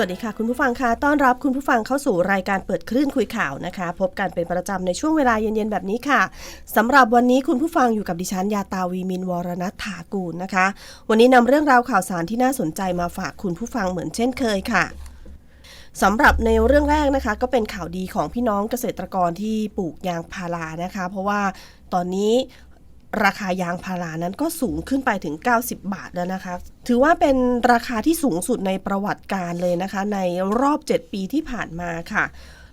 วัสดีค่ะ คุณผู้ฟังค่ะต้อนรับคุณผู้ฟังเข้าสู่รายการเปิดคลื่นคุยข่าวนะคะ พบกันเป็นประจำในช่วงเวลาเย็นๆแบบนี้ค่ะสำหรับวันนี้คุณผู้ฟังอยู่กับดิฉันยาตาวีมินวรณัฐถากูลนะคะ วันนี้นำเรื่องราวข่าวสารที่น่าสนใจมาฝากคุณผู้ฟังเหมือนเช่นเคยค่ะสำหรับในเรื่องแรกนะคะก็เป็นข่าวดีของพี่น้องเกษตรกรที่ปลูกยางพารานะคะ เพราะว่าตอนนี้ ราคายางพารานั้นก็สูงขึ้นไปถึง 90 บาทแล้วนะคะ ถือว่าเป็นราคาที่สูงสุดในประวัติการเลยนะคะ ในรอบ 7 ปีที่ผ่านมาค่ะ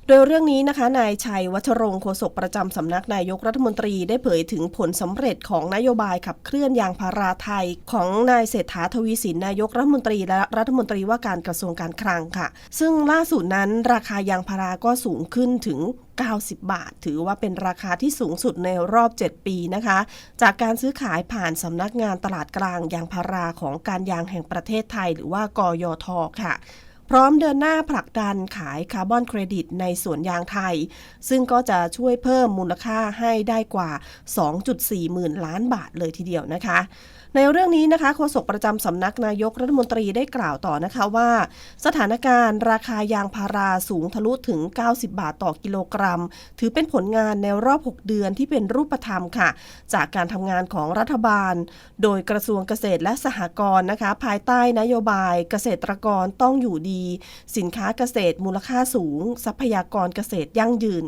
โดยเรื่องนี้นะคะ นายชัยวัชรงค์โฆษกประจำสำนักนายกรัฐมนตรีได้เผยถึงผลสำเร็จของนโยบายขับเคลื่อนยางพาราไทย ของนายเศรษฐาทวีสินนายกรัฐมนตรีและรัฐมนตรีว่าการกระทรวงการคลังค่ะ ซึ่งล่าสุดนั้นราคายางพาราก็สูงขึ้นถึง 90 บาท ถือว่าเป็นราคาที่สูงสุดในรอบ 7 ปีนะคะ จากการซื้อขายผ่านสำนักงานตลาดกลางยางพาราของการยางแห่งประเทศไทย หรือว่ากยทค่ะ พร้อมเดินหน้าผลักดันขายคาร์บอนเครดิตในสวนยางไทย ซึ่งก็จะช่วยเพิ่มมูลค่าให้ได้กว่า 2.4 หมื่นล้านบาทเลยทีเดียวนะคะ ในเรื่องนี้นะคะโฆษกประจำสำนักนายกรัฐมนตรีได้กล่าวต่อนะคะว่า สถานการณ์ราคายางพาราสูงทะลุถึง 90 บาทต่อกิโลกรัม ถือเป็นผลงานในรอบ 6 เดือนที่เป็นรูปธรรมค่ะ จากการทำงานของรัฐบาล โดยกระทรวงเกษตรและสหกรณ์นะคะ ภายใต้นโยบายเกษตรกรต้องอยู่ดี สินค้าเกษตรมูลค่าสูง ทรัพยากรเกษตรยั่งยืน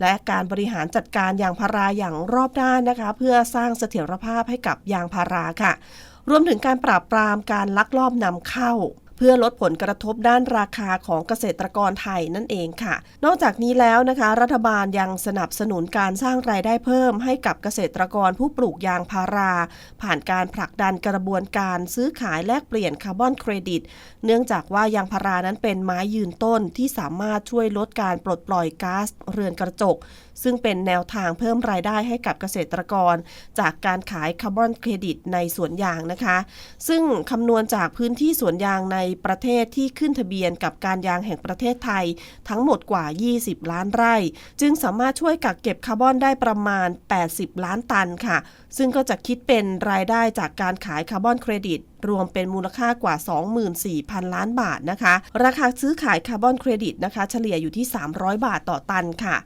และการบริหารจัดการยางพาราอย่างรอบด้านนะคะ เพื่อสร้างเสถียรภาพให้กับยางพาราค่ะ รวมถึงการปราบปรามการลักลอบนำเข้า พื่อลดผลกระทบด้านราคาของเกษตรกรไทยนั่นเองค่ะ นอกจากนี้แล้วนะคะ รัฐบาลยังสนับสนุนการสร้างรายได้เพิ่ม ให้กับเกษตรกรผู้ปลูกยางพารา ผ่านการผลักดันกระบวนการซื้อขายแลกเปลี่ยนคาร์บอนเครดิต เนื่องจากว่ายางพารานั้นเป็นไม้ยืนต้นที่สามารถช่วยลดการปลดปล่อยก๊าซเรือนกระจก ซึ่งเป็นแนวทางเพิ่มรายได้ให้กับเกษตรกร จากการขายคาร์บอนเครดิตในสวนยางนะคะ ซึ่งคำนวณจากพื้นที่สวนยางในประเทศที่ขึ้นทะเบียนกับการยางแห่งประเทศไทย ทั้งหมดกว่า 20 ล้านไร่ จึงสามารถช่วยกักเก็บคาร์บอนได้ประมาณ 80 ล้านตันค่ะ ซึ่งก็จะคิดเป็นรายได้จากการขายคาร์บอนเครดิตรวมเป็นมูลค่ากว่า 24,000 ล้านบาทนะคะ ราคาซื้อขายคาร์บอนเครดิตนะคะ เฉลี่ยอยู่ที่ 300 บาทต่อตันค่ะ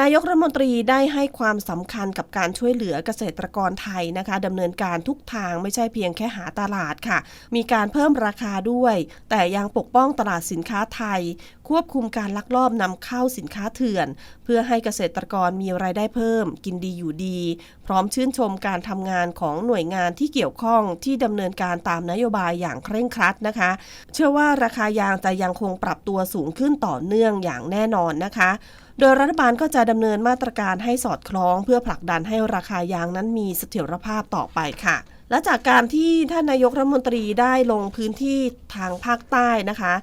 นายกรัฐมนตรีได้ให้ความสำคัญกับการช่วยเหลือเกษตรกรไทยนะคะดำเนินการทุกทางไม่ใช่เพียงแค่หาตลาดค่ะ มีการเพิ่มราคาด้วย แต่ยังปกป้องตลาดสินค้าไทย ควบคุมการลักลอบนำเข้าสินค้าเถื่อน เพื่อให้เกษตรกรมีรายได้เพิ่ม กินดีอยู่ดี พร้อมชื่นชมการทำงานของหน่วยงานที่เกี่ยวข้องที่ดำเนินการตามนโยบายอย่างเคร่งครัดนะคะ เชื่อว่าราคายางจะยังคงปรับตัวสูงขึ้นต่อเนื่องอย่างแน่นอนนะคะ โดยรัฐบาลก็จะดำเนินมาตรการให้สอดคล้อง เพื่อผลักดันให้ราคายางนั้นมีเสถียรภาพต่อไปค่ะ และจากการที่ท่านนายกรัฐมนตรีได้ลงพื้นที่ทางภาคใต้นะคะ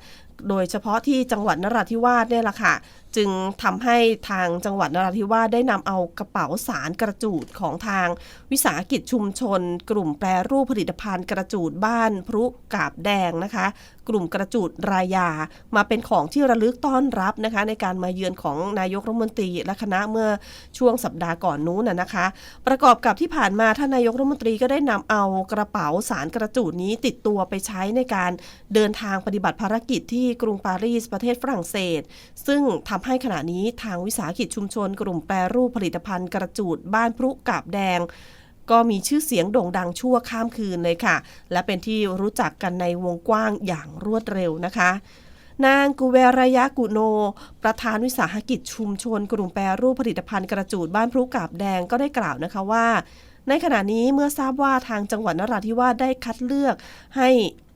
โดยเฉพาะที่จังหวัดนราธิวาสเนี่ยแหละค่ะจึงทำให้ทางจังหวัดนราธิวาสได้นำเอากระเป๋าสารกระจูดของทางวิสาหกิจชุมชน กลุ่มแปรรูปผลิตภัณฑ์กระจูดบ้านพรุกาบแดงนะคะ กลุ่มกระจูดรายา มาเป็นของที่ระลึกต้อนรับนะคะ ในการมาเยือนของนายกรัฐมนตรีและคณะเมื่อช่วงสัปดาห์ก่อนนู้นนะคะ ประกอบกับที่ผ่านมาท่านนายกรัฐมนตรีก็ได้นำเอากระเป๋าสารกระจูดนี้ติดตัวไปใช้ในการเดินทางปฏิบัติภารกิจที่กรุงปารีสประเทศฝรั่งเศส ซึ่งทำให้ขณะนี้ทางวิสาหกิจชุมชน กลุ่มแปรรูปผลิตภัณฑ์กระจูดบ้านพรุกาบแดง ก็มีชื่อเสียงโด่งดังชั่วข้ามคืนเลยค่ะ และเป็นที่รู้จักกันในวงกว้างอย่างรวดเร็วนะคะนางกูเวรยะกุโน ประธานวิสาหกิจชุมชน กลุ่มแปรรูปผลิตภัณฑ์กระจูดบ้านพลุกาบแดงก็ได้กล่าวนะคะว่า ในขณะนี้เมื่อทราบว่าทางจังหวัดนราธิวาสได้คัดเลือกให้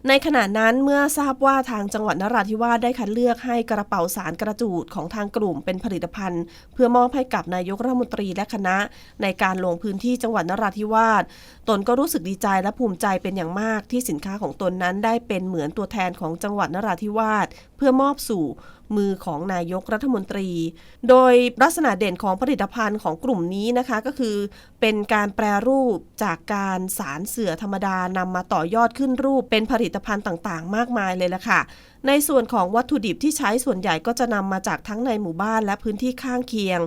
ในขณะนั้นเมื่อทราบว่าทางจังหวัดนราธิวาสได้คัดเลือกให้กระเป๋าสารกระจูดของทางกลุ่มเป็นผลิตภัณฑ์ เพื่อมอบให้กับนายกรัฐมนตรีและคณะ ในการลงพื้นที่จังหวัดนราธิวาสตนก็รู้สึกดีใจและภูมิใจเป็นอย่างมากที่สินค้าของตนนั้นได้เป็นเหมือนตัวแทนของจังหวัดนราธิวาสเพื่อมอบสู่ มือของนายกรัฐมนตรี โดยลักษณะเด่นของผลิตภัณฑ์ของกลุ่มนี้นะคะก็คือ เป็นการแปรรูปจากการสารเสื่อธรรมดานำมาต่อยอดขึ้นรูปเป็นผลิตภัณฑ์ต่างๆ มากมายเลยละค่ะ ในส่วนของวัตถุดิบที่ใช้ส่วนใหญ่ก็จะนำมาจากทั้งในหมู่บ้านและพื้นที่ข้างเคียง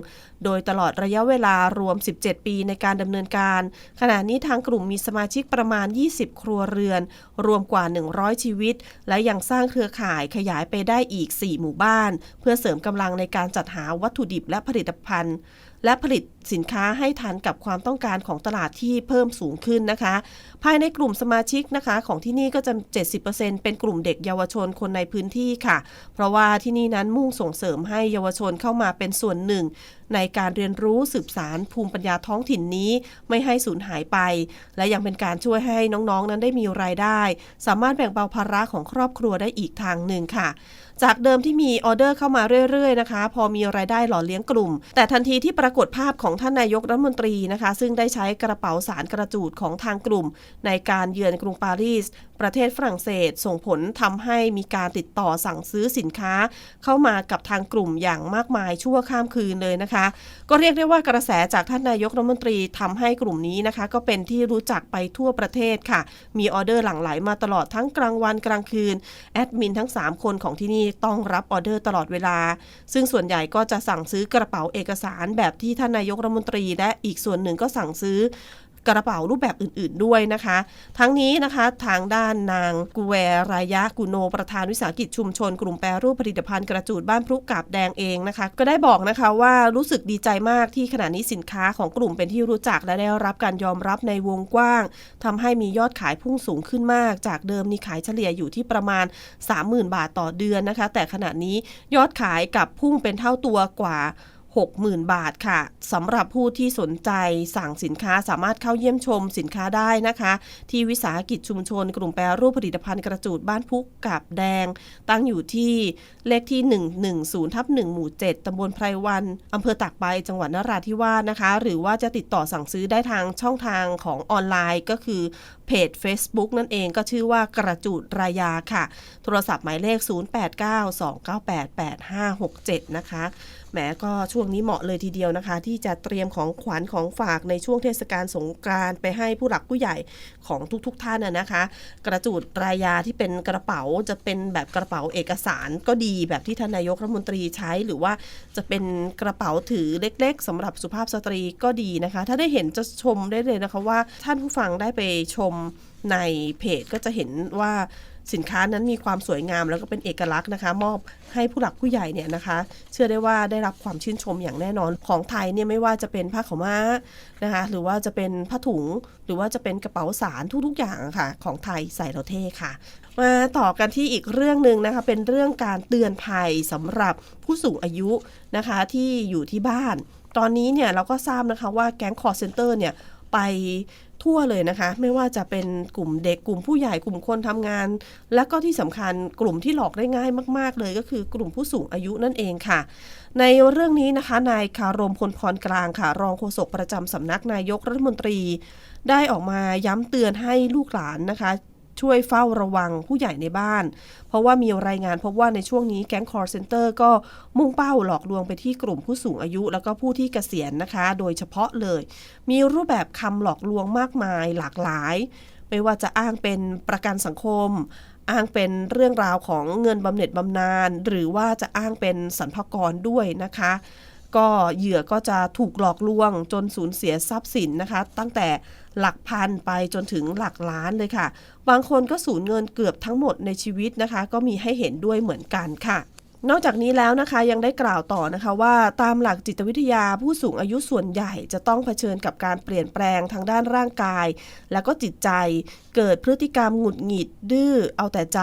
โดยตลอดระยะเวลารวม 17 ปีในการดำเนินการ ขณะนี้ทางกลุ่มมีสมาชิกประมาณ 20 ครัวเรือน รวมกว่า 100 ชีวิต และยังสร้างเครือข่ายขยายไปได้อีก 4 หมู่บ้าน เพื่อเสริมกำลังในการจัดหาวัตถุดิบและผลิตภัณฑ์ และผลิตสินค้าให้ทันกับความต้องการของตลาดที่เพิ่มสูงขึ้นนะคะ ภายในกลุ่มสมาชิกนะคะของที่นี่ก็จะ 70%เป็นกลุ่มเด็กเยาวชนคนในพื้นที่ค่ะ เพราะว่าที่นี่นั้นมุ่งส่งเสริมให้เยาวชนเข้ามาเป็นส่วนหนึ่ง ในการเรียนรู้สืบสารภูมิปัญญาท้องถิ่นนี้ไม่ให้สูญหายไป และยังเป็นการช่วยให้น้องๆ นั้นได้มีรายได้ สามารถแบ่งเบาภาระของครอบครัวได้อีกทางหนึ่งค่ะ จากเดิมที่มีออเดอร์เข้ามาเรื่อยๆนะคะ พอมีรายได้หล่อเลี้ยงกลุ่ม แต่ทันทีที่ปรากฏภาพของท่านนายกรัฐมนตรีนะคะ ซึ่งได้ใช้กระเป๋าสารกระจูดของทางกลุ่ม ในการเยือนกรุงปารีส ประเทศฝรั่งเศสส่งผลทำให้มีการติดต่อสั่งซื้อสินค้า เข้ามากับทางกลุ่มอย่างมากมายชั่วข้ามคืนเลยนะคะ ก็เรียกได้ว่ากระแสจากท่านนายกรัฐมนตรีทำให้กลุ่มนี้นะคะ ก็เป็นที่รู้จักไปทั่วประเทศค่ะ มีออเดอร์หลั่งไหลมาตลอดทั้งกลางวันกลางคืนแอดมินทั้ง 3 คนของที่นี่ต้องรับออเดอร์ตลอดเวลา ซึ่งส่วนใหญ่ก็จะสั่งซื้อกระเป๋าเอกสารแบบที่ท่านนายกรัฐมนตรี และอีกส่วนหนึ่งก็สั่งซื้อ กระเป๋ารูปแบบอื่น ๆด้วยนะคะ ทั้งนี้นะคะทางด้านนางกุแวรายะกุโนประธานวิสาหกิจชุมชน กลุ่มแปรรูปผลิตภัณฑ์กระจูดบ้านพรุกาบแดงเองนะคะ ก็ได้บอกนะคะว่ารู้สึกดีใจมากที่ขณะนี้สินค้าของกลุ่มเป็นที่รู้จักและได้รับการยอมรับในวงกว้างทำให้มียอดขายพุ่งสูงขึ้นมาก จากเดิมนี่ขายเฉลี่ยอยู่ที่ประมาณ 30,000 บาทต่อเดือนนะคะ แต่ขณะนี้ยอดขายกับพุ่งเป็นเท่าตัวกว่า 60,000 บาทค่ะสำหรับผู้ที่สนใจสั่งสินค้าสามารถเข้าเยี่ยมชมสินค้าได้นะคะ ที่วิสาหกิจชุมชน กลุ่มแปรรูปผลิตภัณฑ์กระจูดบ้านพุกกับแดง ตั้งอยู่ที่เลขที่ 110ทับ1หมู่ 7ตำบลไพรวันอำเภอตากใบจังหวัดนราธิวาสนะคะ หรือว่าจะติดต่อสั่งซื้อได้ทางช่องทางของออนไลน์ก็คือเพจ Facebook นั่นเองก็ชื่อว่ากระจูดรายาค่ะ โทรศัพท์หมายเลข 0892988567 นะคะ แหมก็ช่วงนี้เหมาะเลยทีเดียวนะคะ ที่จะเตรียมของขวัญของฝากในช่วงเทศกาลสงกรานต์ไปให้ผู้หลักผู้ใหญ่ของทุกๆทท่านนะนะคะ กระจูดรายาที่เป็นกระเป๋าจะเป็นแบบกระเป๋าเอกสารก็ดีแบบที่ท่านนายกรัฐมนตรีใช้หรือว่าจะเป็นกระเป๋าถือเล็ก ๆสำหรับสุภาพสตรีก็ดีนะคะ ถ้าได้เห็นจะชมได้เลยนะคะว่าท่านผู้ฟังได้ไปชม ในเพจก็จะเห็นว่าสินค้านั้นมีความสวยงามแล้วก็เป็นเอกลักษณ์นะคะ มอบให้ผู้หลักผู้ใหญ่เนี่ยนะคะ เชื่อได้ว่าได้รับความชื่นชมอย่างแน่นอนของไทยเนี่ยไม่ว่าจะเป็นผ้าขาวม้านะคะ หรือว่าจะเป็นผ้าถุง หรือว่าจะเป็นกระเป๋าสารทุกๆอย่างค่ะ ของไทยใส่เราเท่ค่ะ มาต่อกันที่อีกเรื่องหนึ่งนะคะ เป็นเรื่องการเตือนภัยสำหรับผู้สูงอายุนะคะที่อยู่ที่บ้าน ตอนนี้เนี่ยเราก็ทราบนะคะว่าแก๊งคอร์เซนเตอร์เนี่ยไป ทั่วเลยนะคะ ไม่ว่าจะเป็นกลุ่มเด็กกลุ่มผู้ใหญ่กลุ่มคนทำงาน และก็ที่สำคัญกลุ่มที่หลอกได้ง่ายมาก ๆ เลยก็คือกลุ่มผู้สูงอายุนั่นเองค่ะ ในเรื่องนี้นะคะนายคารมพลพรกลางค่ะ รองโฆษกประจำสำนักนายกรัฐมนตรี ได้ออกมาย้ำเตือนให้ลูกหลานนะคะ ช่วยเฝ้าระวังผู้ใหญ่ในบ้าน เพราะว่ามีรายงานพบว่าในช่วงนี้แก๊งคอร์เซนเตอร์ก็มุ่งเป้าหลอกลวงไปที่กลุ่มผู้สูงอายุ แล้วก็ผู้ที่เกษียณนะคะ โดยเฉพาะเลย มีรูปแบบคำหลอกลวงมากมายหลากหลาย ไม่ว่าจะอ้างเป็นประกันสังคมอ้างเป็นเรื่องราวของเงินบำเหน็จบำนาญหรือว่าจะอ้างเป็นสรรพากรด้วยนะคะ ก็เหยื่อก็จะถูกหลอกลวงจนสูญเสียทรัพย์สินนะคะ ตั้งแต่หลักพันไปจนถึงหลักล้านเลยค่ะ บางคนก็สูญเงินเกือบทั้งหมดในชีวิตนะคะ ก็มีให้เห็นด้วยเหมือนกันค่ะ นอกจากนี้แล้วนะคะยังได้กล่าวต่อนะคะว่าตามหลักจิตวิทยาผู้สูงอายุส่วนใหญ่จะต้องเผชิญกับการเปลี่ยนแปลงทางด้านร่างกาย แล้วก็จิตใจ เกิดพฤติกรรมหงุดหงิด ดื้อเอาแต่ใจ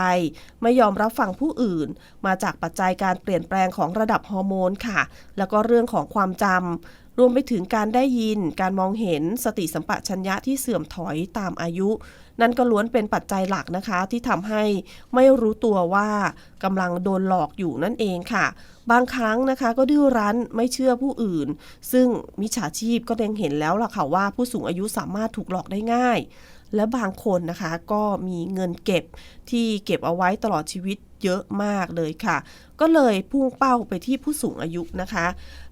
ไม่ยอมรับฟังผู้อื่น มาจากปัจจัยการเปลี่ยนแปลงของระดับฮอร์โมนค่ะ แล้วก็เรื่องของความจำ รวมไปถึงการได้ยิน การมองเห็นสติสัมปชัญญะที่เสื่อมถอยตามอายุ นั่นก็ล้วนเป็นปัจจัยหลักนะคะ ที่ทำให้ไม่รู้ตัวว่ากำลังโดนหลอกอยู่นั่นเองค่ะ บางครั้งนะคะก็ดื้อรั้นไม่เชื่อผู้อื่น ซึ่งมิจฉาชีพก็เล็งเห็นแล้วล่ะค่ะว่าผู้สูงอายุสามารถถูกหลอกได้ง่าย และบางคนนะคะก็มีเงินเก็บที่เก็บเอาไว้ตลอดชีวิตเยอะมากเลยค่ะ ก็เลยพุ่งเป้าไปที่ผู้สูงอายุนะคะ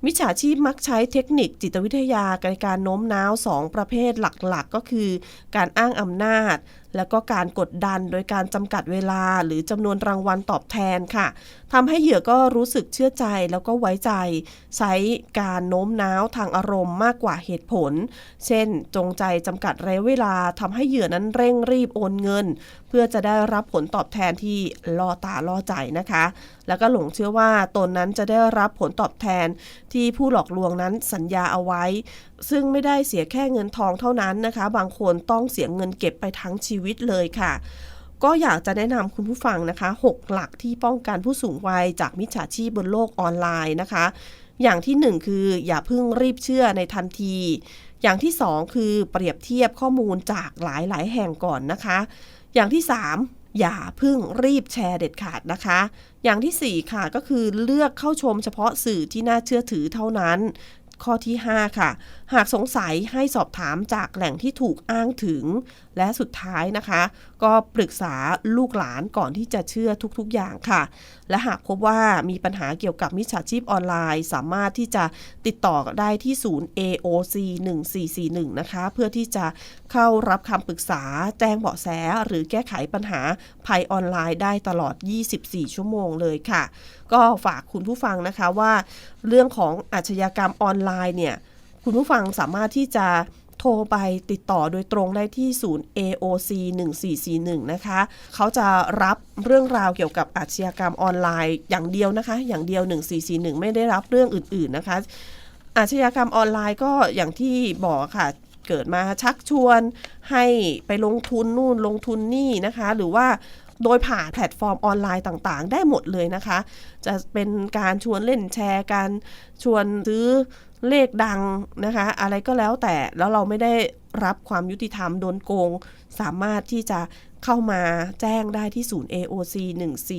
มิจฉาชีพมักใช้เทคนิคจิตวิทยาในการโน้มน้าว 2 ประเภทหลักๆก็คือ การอ้างอำนาจ แล้วก็การกดดันโดยการจำกัดเวลาหรือจำนวนรางวัลตอบแทนค่ะทำให้เหยื่อก็รู้สึกเชื่อใจแล้วก็ไว้ใจ ใช้การโน้มน้าวทางอารมณ์มากกว่าเหตุผล เช่น จงใจจำกัดระยะเวลาทำให้เหยื่อนั้นเร่งรีบโอนเงิน เพื่อจะได้รับผลตอบแทนที่ล่อตาล่อใจนะคะ แล้วก็หลงเชื่อว่าตนนั้นจะได้รับผลตอบแทนที่ผู้หลอกลวงนั้นสัญญาเอาไว้ ซึ่งไม่ได้เสียแค่เงินทองเท่านั้นนะคะ บางคนต้องเสียเงินเก็บไปทั้งชีวิตเลยค่ะก็อยากจะแนะนำคุณผู้ฟังนะคะ 6 หลักที่ป้องกันผู้สูงวัยจากมิจฉาชีพบนโลกออนไลน์นะคะ อย่างที่ 1 คืออย่าเพิ่งรีบเชื่อในทันที อย่างที่ 2 คือเปรียบเทียบข้อมูลจากหลายๆแห่งก่อนนะคะ อย่างที่ 3 อย่าพึ่งรีบแชร์เด็ดขาดนะคะ อย่างทีสี่ 4 ค่ะก็คือเลือกเข้าชมเฉพาะสื่อที่น่าเชื่อถือเท่านั้น ข้อที่ 5 ค่ะ หากสงสัยให้สอบถามจากแหล่งที่ถูกอ้างถึง และสุดท้ายนะคะ ก็ปรึกษาลูกหลานก่อนที่จะเชื่อทุกๆอย่างค่ะ และหากพบว่ามีปัญหาเกี่ยวกับมิจฉาชีพออนไลน์ สามารถที่จะติดต่อได้ที่ศูนย์ AOC 1441นะคะ เพื่อที่จะเข้ารับคำปรึกษาแจ้งเบาะแส หรือแก้ไขปัญหาภัยออนไลน์ได้ตลอด 24 ชั่วโมงเลยค่ะ ก็ฝากคุณผู้ฟังนะคะว่า เรื่องของอาชญากรรมออนไลน์เนี่ย คุณผู้ฟังสามารถที่จะโทรไปติดต่อโดยตรงได้ที่ศูนย์ AOC 1441 นะคะ เขาจะรับเรื่องราวเกี่ยวกับอาชญากรรมออนไลน์อย่างเดียวนะคะ อย่างเดียว 1441 ไม่ได้รับเรื่องอื่น ๆ นะคะ อาชญากรรมออนไลน์ก็อย่างที่บอกค่ะ เกิดมาชักชวนให้ไปลงทุนนู่นลงทุนนี่นะคะ หรือว่าโดยผ่านแพลตฟอร์มออนไลน์ต่างๆ ได้หมดเลยนะคะ จะเป็นการชวนเล่นแชร์ การชวนซื้อ เลขดังนะคะ อะไรก็แล้วแต่แล้วเราไม่ได้รับความยุติธรรมโดนโกง สามารถที่จะเข้ามาแจ้งได้ที่ศูนย์ AOC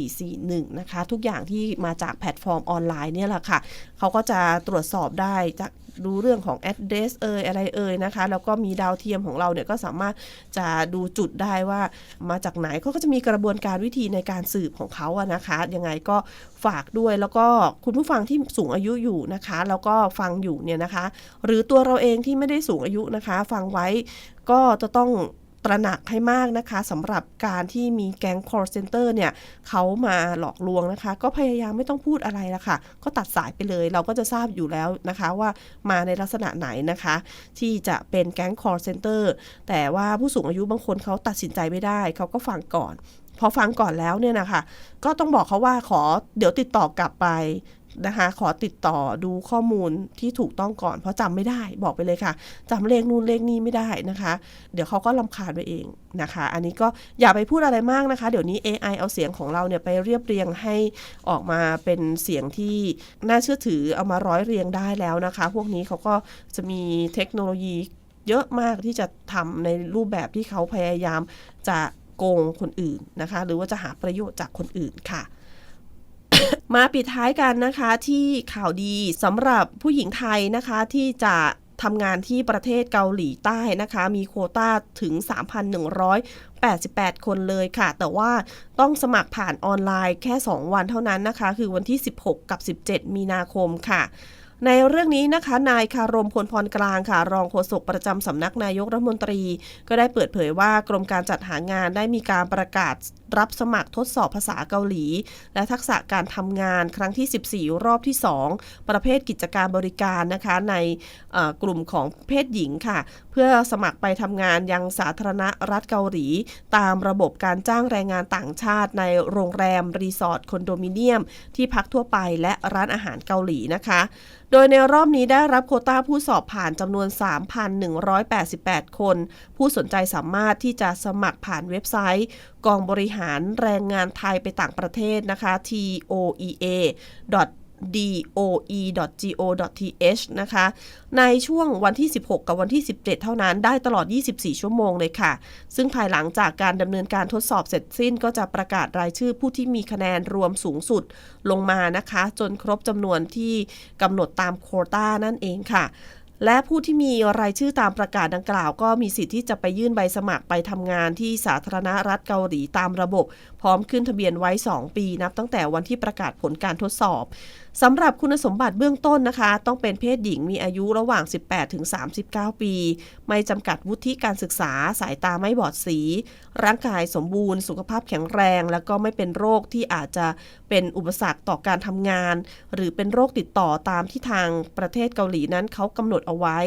1441 นะคะ ทุกอย่างที่มาจากแพลตฟอร์มออนไลน์เนี่ยแหละค่ะ เขาก็จะตรวจสอบได้จาก ดูเรื่องของ address เอยอะไรเอ่ยนะคะ แล้วก็มีดาวเทียมของเราเนี่ยก็สามารถจะดูจุดได้ว่ามาจากไหนเขาก็จะมีกระบวนการวิธีในการสืบของเขาอะนะคะ ยังไงก็ฝากด้วยแล้วก็คุณผู้ฟังที่สูงอายุอยู่นะคะ แล้วก็ฟังอยู่เนี่ยนะคะ หรือตัวเราเองที่ไม่ได้สูงอายุนะคะ ฟังไว้ก็จะต้อง ตระหนักให้มากนะคะสำหรับการที่มีแก๊ง call center เนี่ยเขามาหลอกลวงนะคะ ก็พยายามไม่ต้องพูดอะไรละค่ะ ก็ตัดสายไปเลย เราก็จะทราบอยู่แล้วนะคะว่ามาในลักษณะไหนนะคะ ที่จะเป็นแก๊ง call center แต่ว่าผู้สูงอายุบางคนเขาตัดสินใจไม่ได้ เขาก็ฟังก่อน พอฟังก่อนแล้วเนี่ยนะคะ ก็ต้องบอกเขาว่าขอเดี๋ยวติดต่อกลับไป นะคะ ขอติดต่อดูข้อมูลที่ถูกต้องก่อน เพราะจำไม่ได้บอกไปเลยค่ะจำเลขนู่นเลขนี้ไม่ได้นะคะ เดี๋ยวเขาก็ลำคาญไปเองนะคะ อันนี้ก็อย่าไปพูดอะไรมากนะคะ เดี๋ยวนี้ AI เอาเสียงของเราเนี่ยไปเรียบเรียงให้ออกมาเป็นเสียงที่น่าเชื่อถือเอามาร้อยเรียงได้แล้วนะคะ พวกนี้เขาก็จะมีเทคโนโลยีเยอะมากที่จะทำในรูปแบบที่เขาพยายามจะโกงคนอื่นนะคะ หรือว่าจะหาประโยชน์จากคนอื่นค่ะ มาปิดท้ายกันนะคะที่ข่าวดีสำหรับผู้หญิงไทยนะคะที่จะทำงานที่ประเทศเกาหลีใต้นะคะ มีโคต้าถึง 3,188 คนเลยค่ะ แต่ว่าต้องสมัครผ่านออนไลน์แค่ 2 วันเท่านั้นนะคะ คือวันที่ 16 กับ 17 มีนาคมค่ะในเรื่องนี้นะคะ นายคารมพลพรกลางค่ะ รองโฆษกประจำสำนักนายกรัฐมนตรี ก็ได้เปิดเผยว่ากรมการจัดหางานได้มีการประกาศ รับสมัครทดสอบภาษาเกาหลี และทักษะการทำงานครั้งที่ 14 รอบที่ 2 ประเภทกิจการบริการนะคะในกลุ่มของเพศหญิงค่ะ เพื่อสมัครไปทำงานยังสาธารณรัฐเกาหลี ตามระบบการจ้างแรงงานต่างชาติ ในโรงแรม รีสอร์ทคอนโดมิเนียม ที่พักทั่วไปและร้านอาหารเกาหลีนะคะ โดยในรอบนี้ได้รับโควต้าผู้สอบผ่านจำนวน 3,188 คน ผู้สนใจสามารถที่จะสมัครผ่านเว็บไซต์ กองบริหารแรงงานไทยไปต่างประเทศนะคะ toea doe.go.th นะคะ ในช่วงวันที่ 16 กับวันที่ 17 เท่านั้นได้ตลอด 24 ชั่วโมงเลยค่ะ ซึ่งภายหลังจากการดำเนินการทดสอบเสร็จสิ้นก็จะประกาศรายชื่อผู้ที่มีคะแนนรวมสูงสุดลงมานะคะ จนครบจำนวนที่กำหนดตามโคต้านั่นเองค่ะ และผู้ที่มีรายชื่อตามประกาศดังกล่าว ก็มีสิทธิ์ที่จะไปยื่นใบสมัครไปทำงานที่สาธารณรัฐเกาหลีตามระบบ พร้อมขึ้นทะเบียนไว้ 2 ปีนับตั้งแต่วันที่ประกาศผลการทดสอบ สำหรับคุณสมบัติเบื้องต้นนะคะ ต้องเป็นเพศหญิงมีอายุระหว่าง 18 ถึง 39 ปี ไม่จำกัดวุฒิการศึกษา สายตาไม่บอดสี ร่างกายสมบูรณ์ สุขภาพแข็งแรง แล้วก็ไม่เป็นโรคที่อาจจะเป็นอุปสรรคต่อการทำงาน หรือเป็นโรคติดต่อตามที่ทางประเทศเกาหลีนั้นเขากำหนดเอาไว้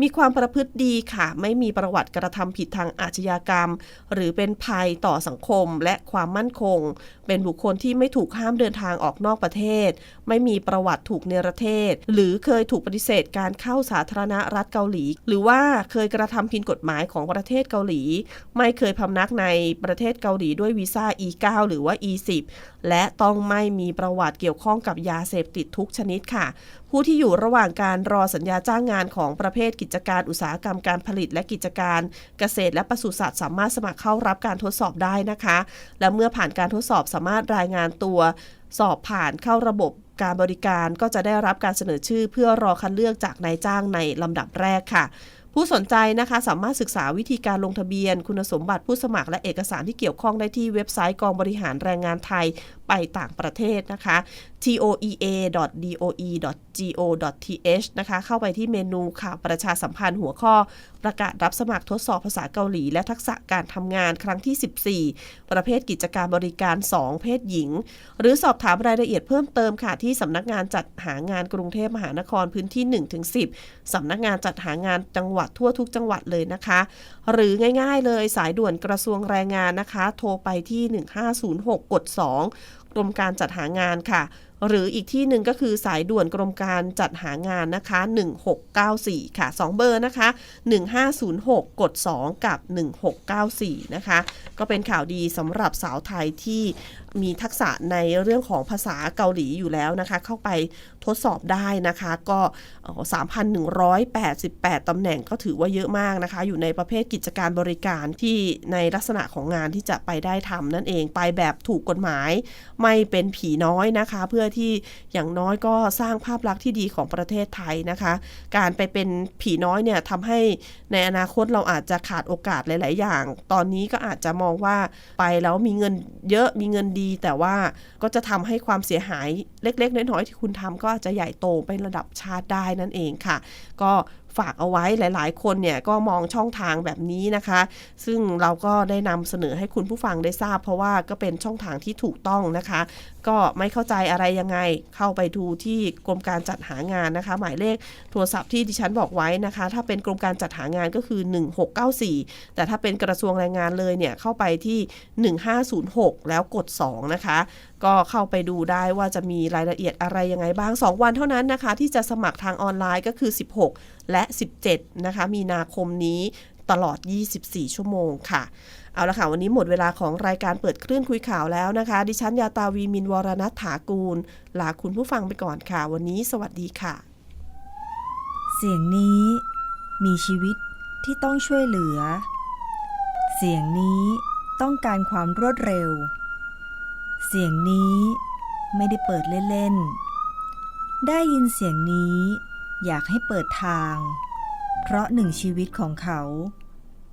มีความประพฤติดีค่ะ ไม่มีประวัติกระทำผิดทางอาชญากรรม หรือเป็นภัยต่อสังคมและความมั่นคง เป็นบุคคลที่ไม่ถูกห้ามเดินทางออกนอกประเทศ ไม่มีประวัติถูกเนรเทศ หรือเคยถูกปฏิเสธการเข้าสาธารณรัฐเกาหลี หรือว่าเคยกระทำผิดกฎหมายของประเทศเกาหลี ไม่เคยพำนักในประเทศเกาหลีด้วยวีซ่า E9 หรือว่า E10 และต้องไม่มีประวัติเกี่ยวข้องกับยาเสพติดทุกชนิดค่ะ ผู้ที่อยู่ระหว่างการรอสัญญาจ้างงานของประเภทกิจการอุตสาหกรรมการผลิตและกิจการเกษตรและปศุสัตว์สามารถสมัครเข้ารับการทดสอบได้นะคะ และเมื่อผ่านการทดสอบสามารถรายงานตัว สอบผ่านเข้าระบบการบริการก็จะได้รับการเสนอชื่อเพื่อรอคัดเลือกจากนายจ้างในลำดับแรกค่ะ ผู้สนใจนะคะสามารถศึกษาวิธีการลงทะเบียน คุณสมบัติผู้สมัครและเอกสารที่เกี่ยวข้องได้ที่เว็บไซต์กองบริหารแรงงานไทย ไปต่างประเทศนะคะ toea.doe.go.th นะคะ เข้าไปที่เมนูข่าวประชาสัมพันธ์หัวข้อ ประกาศรับสมัครทดสอบภาษาเกาหลี และทักษะการทำงานครั้งที่ 14 ประเภทกิจการบริการ 2 เพศหญิง หรือสอบถามรายละเอียดเพิ่มเติมค่ะ ที่สำนักงานจัดหางานกรุงเทพมหานครพื้นที่ 1-10 สำนักงานจัดหางานจังหวัดทั่วทุกจังหวัดเลยนะคะ หรือง่าย ๆ เลยสายด่วนกระทรวงแรงงานนะคะ โทรไปที่ 1506 กด 2 กรมการจัดหางานค่ะ หรืออีกที่หนึ่งก็คือสายด่วนกรมการจัดหางานนะคะ 1694 ค่ะ 2 เบอร์นะคะ 1506 กด 2 กับ 1694 นะคะ ก็เป็นข่าวดีสำหรับสาวไทยที่มีทักษะในเรื่องของภาษาเกาหลีอยู่แล้วนะคะ เข้าไปทดสอบได้นะคะก็เอ่อ3,188 ตำแหน่งก็ถือว่าเยอะมากนะคะ อยู่ในประเภทกิจการบริการที่ในลักษณะของงานที่จะไปได้ทำนั่นเองไปแบบถูกกฎหมาย ไม่เป็นผีน้อยนะคะ เพื่อที่อย่างน้อยก็สร้างภาพลักษณ์ที่ดีของประเทศไทยนะคะ การไปเป็นผีน้อยเนี่ยทำให้ในอนาคตเราอาจจะขาดโอกาสหลาย ๆ อย่าง ตอนนี้ก็อาจจะมองว่าไปแล้วมีเงินเยอะมีเงินดี แต่ว่าก็จะทำให้ความเสียหายเล็ก ๆ น้อย ๆ ที่คุณทำก็อาจจะใหญ่โตไประดับชาติได้นั่นเองค่ะ ก็ฝากเอาไว้หลาย ๆ คนเนี่ยก็มองช่องทางแบบนี้นะคะ ซึ่งเราก็ได้นำเสนอให้คุณผู้ฟังได้ทราบ เพราะว่าก็เป็นช่องทางที่ถูกต้องนะคะก็ไม่เข้าใจอะไรยังไงเข้าไปดูที่กรมการจัดหางานนะคะ หมายเลขโทรศัพท์ที่ดิฉันบอกไว้นะคะ ถ้าเป็นกรมการจัดหางานก็คือ 1694 แต่ถ้าเป็นกระทรวงแรงงานเลยเนี่ยเข้าไปที่ 1506 แล้วกด 2 นะคะ ก็เข้าไปดูได้ว่าจะมีรายละเอียดอะไรยังไงบ้าง 2 วันเท่านั้นนะคะ ที่จะสมัครทางออนไลน์ก็คือ 16 และ 17 นะคะ มีนาคมนี้ ตลอด 24 ชั่วโมงค่ะ เอาละค่ะ วันนี้หมดเวลาของรายการเปิดคลื่นคุยข่าวแล้วนะคะ ดิฉันยาตาวีมินวรณัฐถากูล ลาคุณผู้ฟังไปก่อนค่ะ วันนี้สวัสดีค่ะ เสียงนี้มีชีวิตที่ต้องช่วยเหลือ เสียงนี้ต้องการความรวดเร็ว เสียงนี้ไม่ได้เปิดเล่นๆ ได้ยินเสียงนี้อยากให้เปิดทาง เพราะหนึ่งชีวิตของเขา